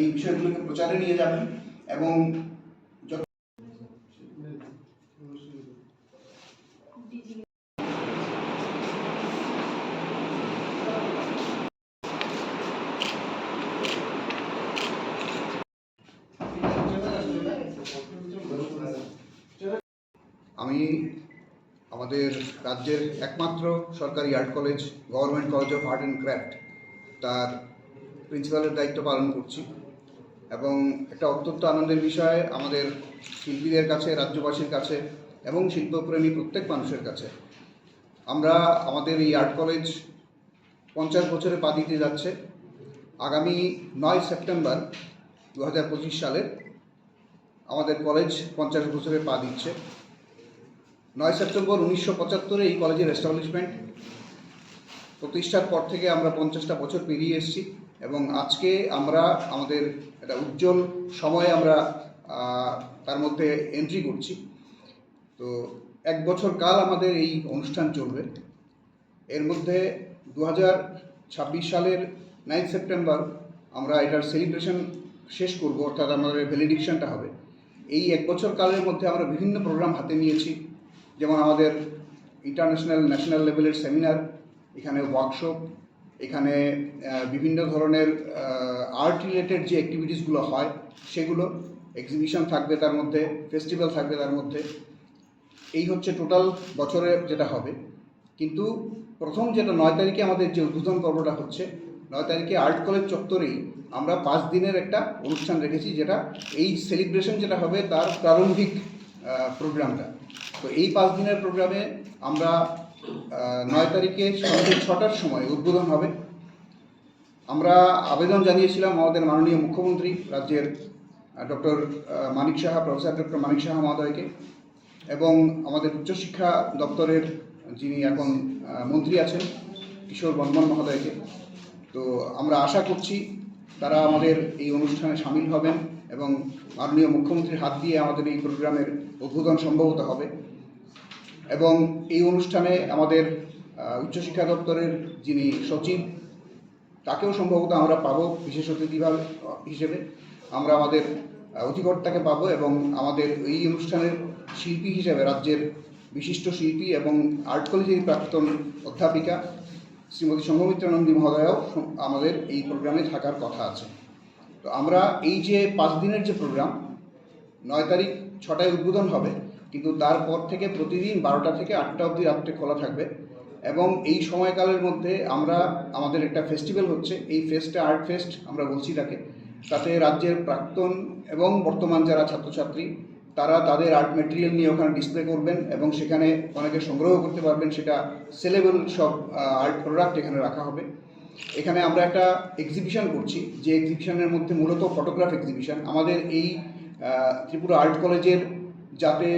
এই বিষয়গুলোকে প্রচারে নিয়ে যাবেন এবং আমি আমাদের রাজ্যের একমাত্র সরকারি art college, government college of art and craft, তার প্রিন্সিপালের দায়িত্ব পালন করছি। এবং একটা অত্যন্ত আনন্দের বিষয়, আমাদের শিল্পীদের কাছে, রাজ্যবাসীর কাছে এবং শিল্পপ্রেমী প্রত্যেক মানুষের কাছে। আমরা আমাদের এই আর্ট কলেজ পঞ্চাশ বছরে পা দিতে যাচ্ছে। আগামী নয় সেপ্টেম্বর দু হাজার পঁচিশ সালে আমাদের কলেজ পঞ্চাশ বছরে পা দিচ্ছে। নয় সেপ্টেম্বর উনিশশো পঁচাত্তরে এই কলেজের এস্টাবলিশমেন্ট প্রতিষ্ঠার পর থেকে আমরা পঞ্চাশটা বছর পেরিয়ে এসেছি। এবং আজকে আমরা আমাদের একটা উজ্জ্বল সময়ে আমরা তার মধ্যে এন্ট্রি করছি। তো এক বছর কাল আমাদের এই অনুষ্ঠান চলবে। এর মধ্যে দু সালের নাইন সেপ্টেম্বর আমরা এটার সেলিব্রেশন শেষ করব, অর্থাৎ আমাদের ভ্যালিডিকশনটা হবে। এই এক বছর কালের মধ্যে আমরা বিভিন্ন প্রোগ্রাম হাতে নিয়েছি। যেমন আমাদের ইন্টারন্যাশনাল ন্যাশনাল লেভেলের সেমিনার এখানে ওয়ার্কশপ এখানে বিভিন্ন ধরনের আর্ট রিলেটেড যে অ্যাক্টিভিটিসগুলো হয়, সেগুলো এক্সিবিশন থাকবে তার মধ্যে ফেস্টিভ্যাল থাকবে তার মধ্যে। এই হচ্ছে টোটাল বছরে যেটা হবে। কিন্তু প্রথম যেটা নয় তারিখে আমাদের যে উদ্বোধন পর্বটা হচ্ছে, নয় তারিখে আর্ট কলেজ চত্বরেই আমরা পাঁচ দিনের একটা অনুষ্ঠান রেখেছি, যেটা এই সেলিব্রেশন যেটা হবে তার প্রারম্ভিক প্রোগ্রামটা তো এই পাঁচ দিনের প্রোগ্রামে আমরা নয় তারিখে সন্ধ্যে ছটার সময় উদ্বোধন হবে। আমরা আবেদন জানিয়েছিলাম আমাদের মাননীয় মুখ্যমন্ত্রী, রাজ্যের doctor Manik Saha, professor doctor Manik Saha মহোদয়কে এবং আমাদের উচ্চশিক্ষা দপ্তরের যিনি এখন মন্ত্রী আছেন, কিশোর বর্মন মহোদয়কে। তো আমরা আশা করছি তারা আমাদের এই অনুষ্ঠানে সামিল হবেন এবং মাননীয় মুখ্যমন্ত্রীর হাত দিয়ে আমাদের এই প্রোগ্রামের উদ্বোধন সম্ভবত হবে। এবং এই অনুষ্ঠানে আমাদের উচ্চশিক্ষা দপ্তরের যিনি সচিব, তাকেও সম্ভবত আমরা পাবো বিশেষ অতিথিভাবে হিসেবে। আমরা আমাদের অধিকর্তাকে পাবো এবং আমাদের এই অনুষ্ঠানের শিল্পী হিসেবে রাজ্যের বিশিষ্ট শিল্পী এবং আর্ট কলেজের প্রাক্তন অধ্যাপিকা শ্রীমতী সঙ্গমিত্রা নন্দী মহোদয়াও আমাদের এই প্রোগ্রামে থাকার কথা আছে। তো আমরা এই যে পাঁচ দিনের যে প্রোগ্রাম, নয় তারিখ ছটায় উদ্বোধন হবে কিন্তু তারপর থেকে প্রতিদিন বারোটা থেকে আটটা অবধি রাত্রে খোলা থাকবে। এবং এই সময়কালের মধ্যে আমরা, আমাদের একটা ফেস্টিভ্যাল হচ্ছে, এই ফেস্টে আর্ট ফেস্ট আমরা বলছি তাকে। তাতে রাজ্যের প্রাক্তন এবং বর্তমান যারা ছাত্রছাত্রী, তারা তাদের আর্ট মেটেরিয়াল নিয়ে ওখানে ডিসপ্লে করবেন এবং সেখানে অনেকে সংগ্রহ করতে পারবেন, সেটা সেলেবল সব আর্ট প্রোডাক্ট এখানে রাখা হবে। এখানে আমরা একটা এক্সিবিশন করছি, যে এক্সিবিশনের মধ্যে মূলত ফটোগ্রাফ এক্সিবিশন আমাদের এই ত্রিপুরা আর্ট কলেজের যাতে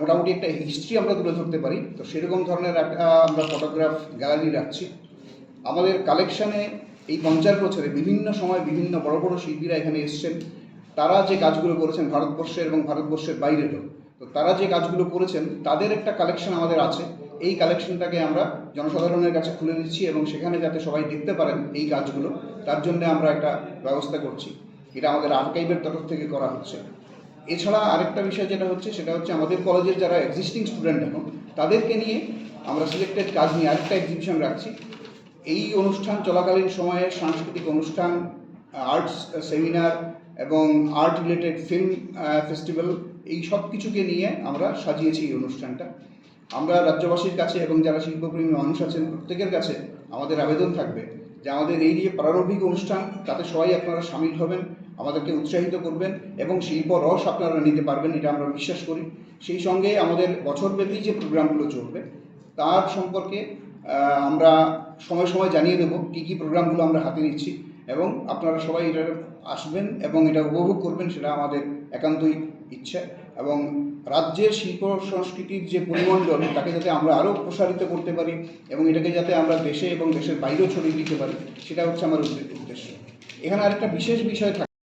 মোটামুটি একটা হিস্ট্রি আমরা তুলে ধরতে পারি। তো সেরকম ধরনের একটা, আমরা ফটোগ্রাফ গ্যালারি রাখছি। আমাদের কালেকশানে এই পঞ্চাশ বছরে বিভিন্ন সময় বিভিন্ন বড় বড় শিল্পীরা এখানে এসছেন। তারা যে কাজগুলো করেছেন ভারতবর্ষের এবং ভারতবর্ষের বাইরেরও, তো তারা যে কাজগুলো করেছেন, তাদের একটা কালেকশন আমাদের আছে। এই কালেকশনটাকে আমরা জনসাধারণের কাছে খুলে দিচ্ছি এবং সেখানে যাতে সবাই দেখতে পারেন এই কাজগুলো, তার জন্য আমরা একটা ব্যবস্থা করছি। এটা আমাদের আর্কাইভের তরফ থেকে করা হচ্ছে। এছাড়া আরেকটা বিষয় যেটা হচ্ছে, সেটা হচ্ছে আমাদের কলেজের যারা এক্সিস্টিং স্টুডেন্ট এখন, তাদেরকে নিয়ে আমরা সিলেক্টেড কাজ নিয়ে আরেকটা এক্সিবিশন রাখছি। এই অনুষ্ঠান চলাকালীন সময়ে সাংস্কৃতিক অনুষ্ঠান আর্টস সেমিনার এবং আর্ট রিলেটেড ফিল্ম ফেস্টিভ্যাল এই সব কিছুকে নিয়ে আমরা সাজিয়েছি এই অনুষ্ঠানটা। আমরা রাজ্যবাসীর কাছে এবং যারা শিল্পপ্রেমী মানুষ আছেন, প্রত্যেকের কাছে আমাদের আবেদন থাকবে যে আমাদের এই যে প্রারম্ভিক অনুষ্ঠান, তাতে সবাই আপনারা সামিল হবেন। আমাদেরকে উৎসাহিত করবেন এবং শিল্প রস আপনারা নিতে পারবেন, এটা আমরা বিশ্বাস করি। সেই সঙ্গে আমাদের বছরব্যাপী যে প্রোগ্রামগুলো চলবে, তার সম্পর্কে আমরা সময় সময় জানিয়ে দেবো কী কী প্রোগ্রামগুলো আমরা হাতে নিচ্ছি এবং আপনারা সবাই এটা আসবেন এবং এটা উপভোগ করবেন সেটা আমাদের একান্তই ইচ্ছা এবং রাজ্যের শিল্প সংস্কৃতির যে পরিমণ্ডল, তাকে যাতে আমরা আরও প্রসারিত করতে পারি এবং এটাকে যাতে আমরা দেশে এবং দেশের বাইরেও ছড়িয়ে দিতে পারি, সেটা হচ্ছে আমার উদ্দে- উদ্দেশ্য। এখানে আরেকটা বিশেষ বিষয় থাকে